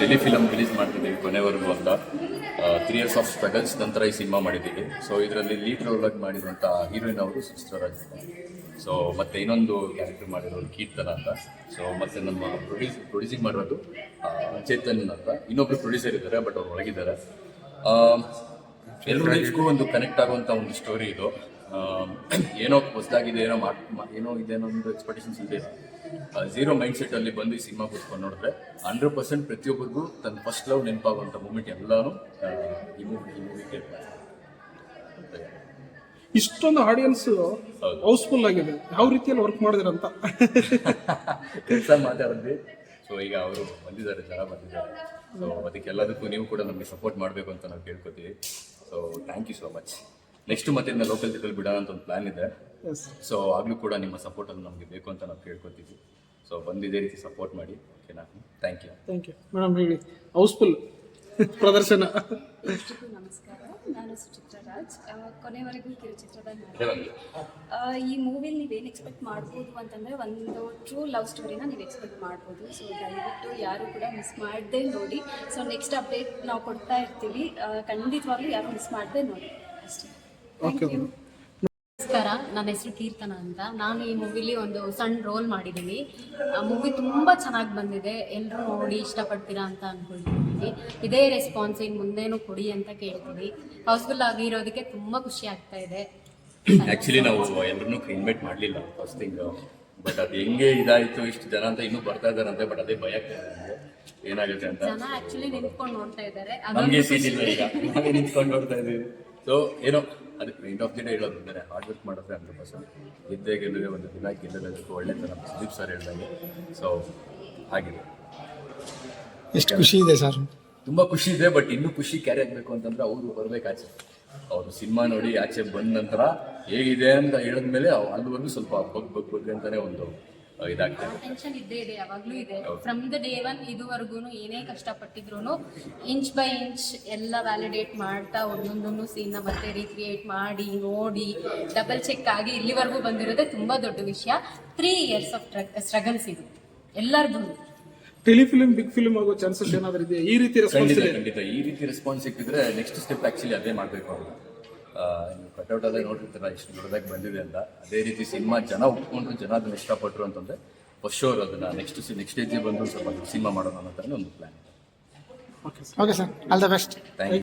Telefilm release ಮಾಡ್ತಿದ್ದೀವಿ ಕೊನೆವರೆಗೂ ಅಂತ. ತ್ರೀ ಇಯರ್ಸ್ ಆಫ್ ಸ್ಟ್ರಗಲ್ಸ್ ನಂತರ ಈ ಸಿನಿಮಾ ಮಾಡಿದ್ದೀವಿ. ಸೊ ಇದರಲ್ಲಿ ಲೀಡ್ ರೋಲ್ ಆಗಿ ಮಾಡಿರುವಂಥ ಹೀರೋಯಿನ್ ಅವರು ಸುಚಿತ್ರಾರಾಜ್ ಸೊ ಮತ್ತೆ ಇನ್ನೊಂದು ಕ್ಯಾರೆಕ್ಟರ್ ಮಾಡಿರೋರು ಕೀರ್ತನ ಅಂತ. ಸೊ ಮತ್ತೆ ನಮ್ಮ ಪ್ರೊಡ್ಯೂಸ್ ಪ್ರೊಡ್ಯೂಸಿಂಗ್ ಮಾಡಿರೋದು ಚೇತನ್ ಅಂತ. ಇನ್ನೊಬ್ರು ಪ್ರೊಡ್ಯೂಸರ್ ಇದ್ದಾರೆ ಬಟ್ ಅವ್ರು ಒಳಗಿದ್ದಾರೆ. ಎಲ್ಲರಿಗೂ ಒಂದು ಕನೆಕ್ಟ್ ಆಗುವಂಥ ಒಂದು ಸ್ಟೋರಿ ಇದು. ಏನೋ ಹೊಸದಾಗಿದೆ ಏನೋ ಮಾಡ್ ಏನೋ ಇದೆ ಅನ್ನೋದು ಒಂದು ಎಕ್ಸ್ಪೆಕ್ಟೇಷನ್ಸ್ ಇದೆ. ಝೀರೋ ಮೈಂಡ್ ಸೆಟ್ ಅಲ್ಲಿ ಬಂದು ಈ ಸಿನಿಮಾ ಕೂತ್ಕೊಂಡು ನೋಡಿದ್ರೆ ಹಂಡ್ರೆಡ್ ಪರ್ಸೆಂಟ್ ಪ್ರತಿಯೊಬ್ಬರಿಗೂ ತನ್ನ ಫಸ್ಟ್ ಲವ್ ನೆನಪಾಗುವಂಥ ಮೂಮೆಂಟ್ ಎಲ್ಲಾನು ಆ, ಈ ಮೂವಿ ಈ ಮೂವಿಗೆ ಇಷ್ಟೊಂದು ಆಡಿಯನ್ಸ್ ಹೌಸ್ಫುಲ್ ಆಗಿದೆ. ಯಾವ ರೀತಿಯಲ್ಲಿ ವರ್ಕ್ ಮಾಡಿದಿರಂತ? ಕೆಲಸ ಮಾತಾಡಿದ್ವಿ. ಸೊ ಈಗ ಅವರು ಬಂದಿದ್ದಾರೆ ಜನ ಬಂದಿದ್ದಾರೆ. ಸೊ ಅದಕ್ಕೆಲ್ಲದಕ್ಕೂ ನೀವು ಕೂಡ ನಮಗೆ ಸಪೋರ್ಟ್ ಮಾಡಬೇಕು ಅಂತ ನಾವು ಕೇಳ್ಕೊತೀವಿ. So thank you so much next ಮತ್ತೆ ಇದನ್ನ ಲೋಕಲ್ ಜೊತೆ ಬಿಡೋಣ ಅಂತ ಒಂದು ಪ್ಲಾನ್ ಇದೆ. ಸೊ ಆಗಲೂ ಕೂಡ ನಿಮ್ಮ ಸಪೋರ್ಟ್ ಅಲ್ಲಿ ನಮಗೆ ಬೇಕು ಅಂತ ನಾವು ಕೇಳ್ಕೊತೀವಿ. ಸೊ ಬಂದು ಇದೇ ರೀತಿ ಸಪೋರ್ಟ್ ಮಾಡಿ ಓಕೆನಾ? Thank you thank you madam ಹೇಳಿ. ಹೌಸ್ಫುಲ್ ಪ್ರದರ್ಶನ. ಎಲ್ರಿಗೂ ನಮಸ್ಕಾರ. ನಾನು ಸುಚಿತ್ರ ರಾಜ್. ಕೊನೆವರೆಗೂ ಕಿರುಚಿತ್ರದ ಆ, ಈ ಮೂವಿಲಿ ಏನು ಎಕ್ಸ್ಪೆಕ್ಟ್ ಮಾಡ್ಬೋದು ಅಂತಂದರೆ ಒಂದು ಟ್ರೂ ಲವ್ ಸ್ಟೋರಿನ ನೀವು ಎಕ್ಸ್ಪೆಕ್ಟ್ ಮಾಡ್ಬೋದು. ಸೊ ದಯವಿಟ್ಟು ಯಾರು ಕೂಡ ಮಿಸ್ ಮಾಡದೆ ನೋಡಿ. ಸೊ ನೆಕ್ಸ್ಟ್ ಅಪ್ಡೇಟ್ ನಾವು ಕೊಡ್ತಾ ಇರ್ತೀವಿ. ಖಂಡಿತವಾಗ್ಲೂ ಯಾರು ಮಿಸ್ ಮಾಡದೆ ನೋಡಿ. ಅಷ್ಟೇ. ನಮಸ್ಕಾರ. ನನ್ನ ಹೆಸರು ಕೀರ್ತನ ಅಂತ. ನಾನು ಈ ಮೂವಿಲಿ ಒಂದು ಸಣ್ಣ ರೋಲ್ ಮಾಡಿದ್ದೀನಿ ಆ ಮೂವಿ ತುಂಬ ಚೆನ್ನಾಗಿ ಬಂದಿದೆ. ಎಲ್ಲರೂ ನೋಡಿ ಇಷ್ಟಪಡ್ತೀರಾ ಅಂತ ಅನ್ಕೊಂಡಿದ್ದೀನಿ ಇದೇ ರೆಸ್ಪಾನ್ಸ್ ಇನ್ನು ಮುಂದೇನು ಕೊಡಿ ಅಂತ ಕೇಳ್ತೀನಿ. ಹೌಸ್ಫುಲ್ ಆಗಿರೋದಕ್ಕೆ ತುಂಬ ಖುಷಿ ಆಗ್ತಾ ಇದೆ. ಆ್ಯಕ್ಚುಲಿ ನಾವು ಎಲ್ಲರನ್ನೂ ಇನ್ವೈಟ್ ಮಾಡಲಿಲ್ಲ ಫಸ್ಟ್ ಥಿಂಗ್ ಬಟ್ ಅದು ಹೆಂಗೆ ಇದಾಯಿತು ಇಷ್ಟು ಜನ ಅಂತ ಇನ್ನೂ ಬರ್ತಾ ಇದ್ದಾರಂತೆ ಬಟ್ ಅದೇ ಭಯ ಏನಾಗುತ್ತೆ ಅಂತ? ಜನ ಆಕ್ಚುಲಿ ನಿಂತ್ಕೊಂಡು ನೋಡ್ತಾ ಇದ್ದಾರೆ. ನಮಗೆ ಅದೊಂದು ಸೀಟ್ ಇಲ್ಲ ಈಗ. ನಾವೇ ನಿಂತ್ಕೊಂಡು ನೋಡ್ತಾ ಇದ್ದೀವಿ. ಸೊ ಏನೋ ಅದಕ್ಕೆ ಎಂಡ್ ಆಫ್ ದಿ ಡೇ ಹೇಳೋದು ಅಂದರೆ ಹಾರ್ಡ್ ವರ್ಕ್ ಮಾಡಿದ್ರೆ ಹಂಡ್ರೆಡ್ ಪರ್ಸೆಂಟ್ ಗೆದ್ದೇ ಗೆಲ್ಲದೆ ಒಂದು ದಿನ ಗೆಲ್ಲದಷ್ಟು ಒಳ್ಳೆ ಥರ ಸುದೀಪ್ ಸರ್ ಹೇಳ್ದಂಗೆ. ಸೊ ಹಾಗಿದೆ ಎಷ್ಟು ಖುಷಿ ಇದೆ ಸರ್ ತುಂಬ ಖುಷಿ ಇದೆ ಬಟ್ ಇನ್ನೂ ಖುಷಿ ಕ್ಯಾರಿ ಆಗಬೇಕು ಅಂತಂದ್ರೆ ಅವರು ಬರಬೇಕು ಆಚೆ. ಅವರು ಸಿನಿಮಾ ನೋಡಿ ಆಚೆ ಬಂದ ನಂತರ ಹೇಗಿದೆ ಅಂತ ಹೇಳಿದ್ಮೇಲೆ ಅಲ್ಲಿವರೆಗೂ ಸ್ವಲ್ಪ ಬಗ್ ಬಗ್ ಬಗ್ ಅಂತಾನೆ ಒಂದು ಇದಾಗ್ತದೆ. ಟೆನ್ಷನ್ ಇದ್ದೇ ಇದೆ ಯಾವಾಗಲೂ ಇದೆ. ಫ್ರಮ್ ದ ಡೇ ಒನ್ ಇದುವರೆಗೂ ಏನೇ ಕಷ್ಟಪಟ್ಟಿದ್ರು ಇಂಚ್ ಬೈ ಇಂಚ್ ಎಲ್ಲ ವ್ಯಾಲಿಡೇಟ್ ಮಾಡ್ತಾ ಒಂದೊಂದನ್ನು ಸೀನ್ನ ಮತ್ತೆ ರೀಕ್ರಿಯೇಟ್ ಮಾಡಿ ನೋಡಿ ಡಬಲ್ ಚೆಕ್ ಆಗಿ ಇಲ್ಲಿವರೆಗೂ ಬಂದಿರೋದೇ ತುಂಬಾ ದೊಡ್ಡ ವಿಷಯ. ತ್ರೀ ಇಯರ್ಸ್ ಆಫ್ ಸ್ಟ್ರಗಲ್ಸ್ ಇದು. ಎಲ್ಲರಿಗೂ ಟೆಲಿಫಿಲಿಂ ಬಿಗ್ ಫಿಲ್ಮ್ ಆಗೋ ಚಾನ್ಸಸ್ ಏನಾದ್ರೂ ಇದೆಯಾ? ಈ ರೀತಿ ರೆಸ್ಪಾನ್ಸ್ ಖಂಡಿತ ಖಂಡಿತ. ಈ ರೀತಿ ರೆಸ್ಪಾನ್ಸ್ ಸಿಕ್ಕಿದ್ರೆ ನೆಕ್ಸ್ಟ್ ಸ್ಟೆಪ್ ಆಕ್ಚುಲಿ ಅದೇ ಮಾಡಬೇಕು ಅಂತ ನೀವು ಕಟೌಟಲ್ಲೇ ನೋಡಿರ್ತೀರ ಇಷ್ಟು ದೊಡ್ಡದಾಗಿ ಬಂದಿದೆ ಅಂತ. ಅದೇ ರೀತಿ ಸಿನಿಮಾ ಜನ ಒಪ್ಕೊಂಡ್ರು ಜನ ಅದನ್ನ ಇಷ್ಟಪಟ್ಟರು ಅಂತಂದ್ರೆ ಫಸ್ಟ್ ಶೋರ್ ಅದನ್ನ ನೆಕ್ಸ್ಟ್ ನೆಕ್ಸ್ಟ್ ಸ್ಟೇಜಿಗೆ ಬಂದು ಸ್ವಲ್ಪ ಸಿನಿಮಾ ಮಾಡೋಣ ಅನ್ನೋ ಥರ ಒಂದು plan okay sir all the best thank you